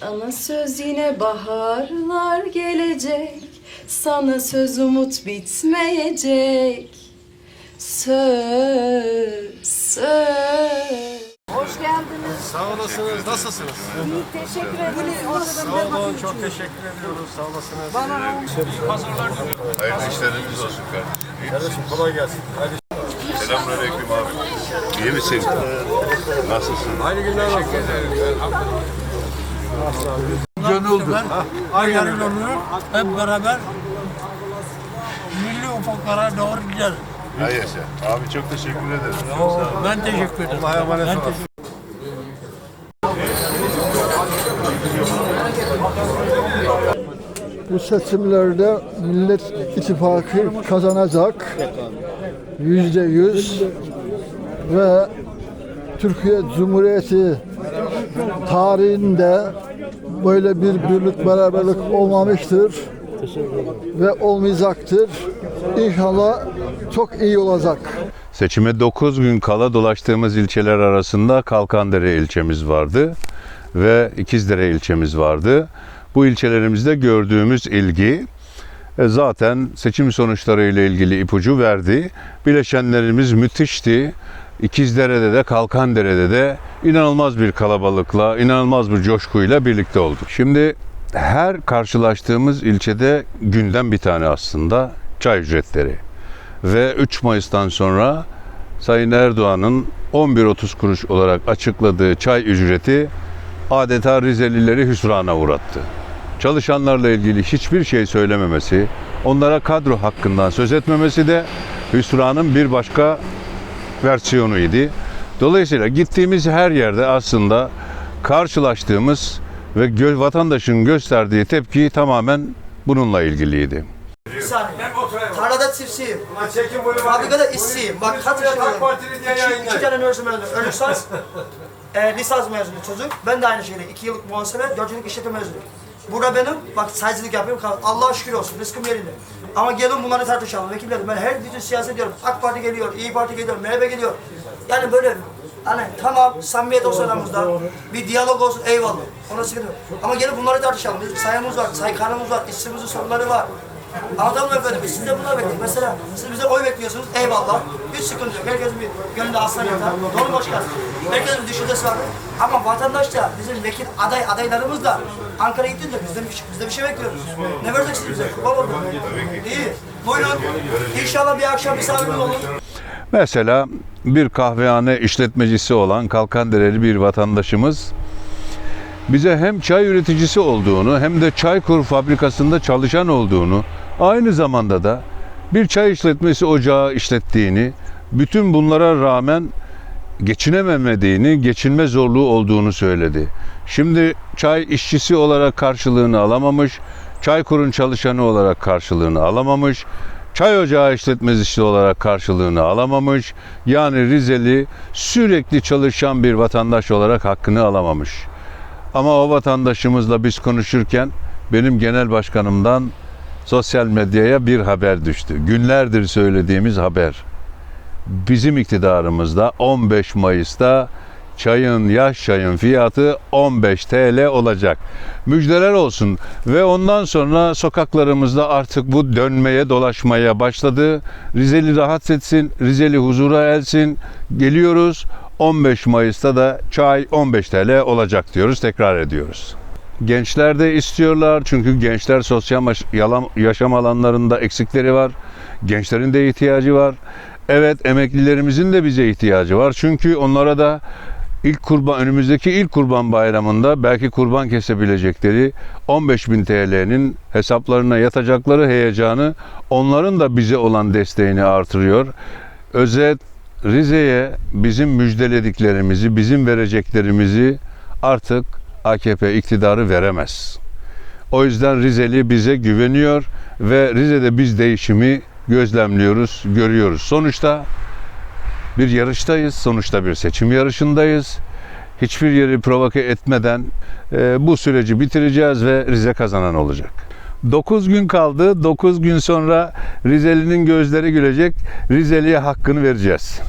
Sana söz yine baharlar gelecek Sana söz umut bitmeyecek Söz, söz Hoş geldiniz. Sağ olasınız. Nasılsınız? İyi, teşekkür ederim. Sağ olun. Çok teşekkür ediyoruz. Sağ olasınız. Bana Pazarlar diliyorum. Hayırlı işleriniz olsun kardeşim. Kardeşim kolay gelsin. Hadi. Selamünaleyküm abi. İyi misin? Nasılsın? Hayırlı günler olsun. Gönüldü. Ayarın oluyor. Hep beraber milli ufuklara doğru gideriz. Hay yaşa. Abi çok teşekkür ederim. Ben teşekkür ederim. Allah'a emanet olun. Bu seçimlerde Millet İttifakı kazanacak. Yüzde yüz ve Türkiye Cumhuriyeti tarihinde böyle bir birlik beraberlik olmamıştır ve olmayacaktır. İnşallah çok iyi olacak. Seçime 9 gün kala dolaştığımız ilçeler arasında Kalkandere ilçemiz vardı ve İkizdere ilçemiz vardı. Bu ilçelerimizde gördüğümüz ilgi e, zaten seçim sonuçları ile ilgili ipucu verdi. Bileşenlerimiz müthişti. İkizdere'de de Kalkandere'de de inanılmaz bir kalabalıkla, inanılmaz bir coşkuyla birlikte olduk. Şimdi her karşılaştığımız ilçede günden bir tane aslında çay ücretleri. Ve 3 Mayıs'tan sonra Sayın Erdoğan'ın 11.30 kuruş olarak açıkladığı çay ücreti adeta Rizelileri hüsrana uğrattı. Çalışanlarla ilgili hiçbir şey söylememesi, onlara kadro hakkından söz etmemesi de hüsranın bir başka versiyonuydu. Dolayısıyla gittiğimiz her yerde aslında karşılaştığımız ve gö- vatandaşın gösterdiği tepki tamamen bununla ilgiliydi. Tarlada çiftçiyim. Çekin bunu. Fabrikada işçiyim. Bak kaç yaşındayım. İki, iki tane üniversite mezunu. Ön lisans, e, lisans mezunu çocuk. Ben de aynı şekilde. iki yıllık muhasebe, dört yıllık işletme mezunu. Burada benim, bak sayıcılık yapıyorum. Allah'a şükür olsun, rızkım yerinde. Ama gelin bunları tartışalım. Vekillerim, ben her bütün siyaset diyorum. AK Parti geliyor, İyi Parti geliyor, MHP geliyor. Yani böyle Hani tamam samimiyet olsun aramızda. Bir diyalog olsun eyvallah. Ona sıkıntı yok. Ama gelin bunları tartışalım. Bizim sayımız var, saykanımız var, işçimizin sorunları var. Anladın mı efendim? Biz sizde bunları bekliyoruz. Mesela siz bize oy bekliyorsunuz. Eyvallah. Hiç sıkıntı yok. Herkesin bir gönlünde aslan yatar. Doğru mu başkan? Herkesin bir düşüncesi var. Ama vatandaş da bizim vekil aday adaylarımız da Ankara'ya gittiğinde bizden bir, bizde bir şey bekliyoruz. Ne vereceksiniz bize? Kurban olun. İyi. Buyurun. İnşallah bir akşam misafirimiz olur. Mesela bir kahvehane işletmecisi olan Kalkandereli bir vatandaşımız bize hem çay üreticisi olduğunu hem de Çaykur fabrikasında çalışan olduğunu aynı zamanda da bir çay işletmesi ocağı işlettiğini bütün bunlara rağmen geçinememediğini, geçinme zorluğu olduğunu söyledi. Şimdi çay işçisi olarak karşılığını alamamış, Çaykur'un çalışanı olarak karşılığını alamamış, çay ocağı işletmecisi olarak karşılığını alamamış. Yani Rizeli sürekli çalışan bir vatandaş olarak hakkını alamamış. Ama o vatandaşımızla biz konuşurken benim genel başkanımdan sosyal medyaya bir haber düştü. Günlerdir söylediğimiz haber bizim iktidarımızda 15 Mayıs'ta çayın, yaş çayın fiyatı 15 TL olacak. Müjdeler olsun ve ondan sonra sokaklarımızda artık bu dönmeye dolaşmaya başladı. Rizeli rahat etsin, Rizeli huzura elsin. Geliyoruz 15 Mayıs'ta da çay 15 TL olacak diyoruz, tekrar ediyoruz. Gençler de istiyorlar çünkü gençler sosyal yaşam alanlarında eksikleri var. Gençlerin de ihtiyacı var. Evet emeklilerimizin de bize ihtiyacı var. Çünkü onlara da ilk kurban önümüzdeki ilk kurban bayramında belki kurban kesebilecekleri 15.000 TL'nin hesaplarına yatacakları heyecanı onların da bize olan desteğini artırıyor. Özet Rize'ye bizim müjdelediklerimizi, bizim vereceklerimizi artık AKP iktidarı veremez. O yüzden Rizeli bize güveniyor ve Rize'de biz değişimi gözlemliyoruz, görüyoruz. Sonuçta bir yarıştayız, sonuçta bir seçim yarışındayız. Hiçbir yeri provoke etmeden e, bu süreci bitireceğiz ve Rize kazanan olacak. 9 gün kaldı. 9 gün sonra Rizeli'nin gözleri gülecek. Rizeli'ye hakkını vereceğiz.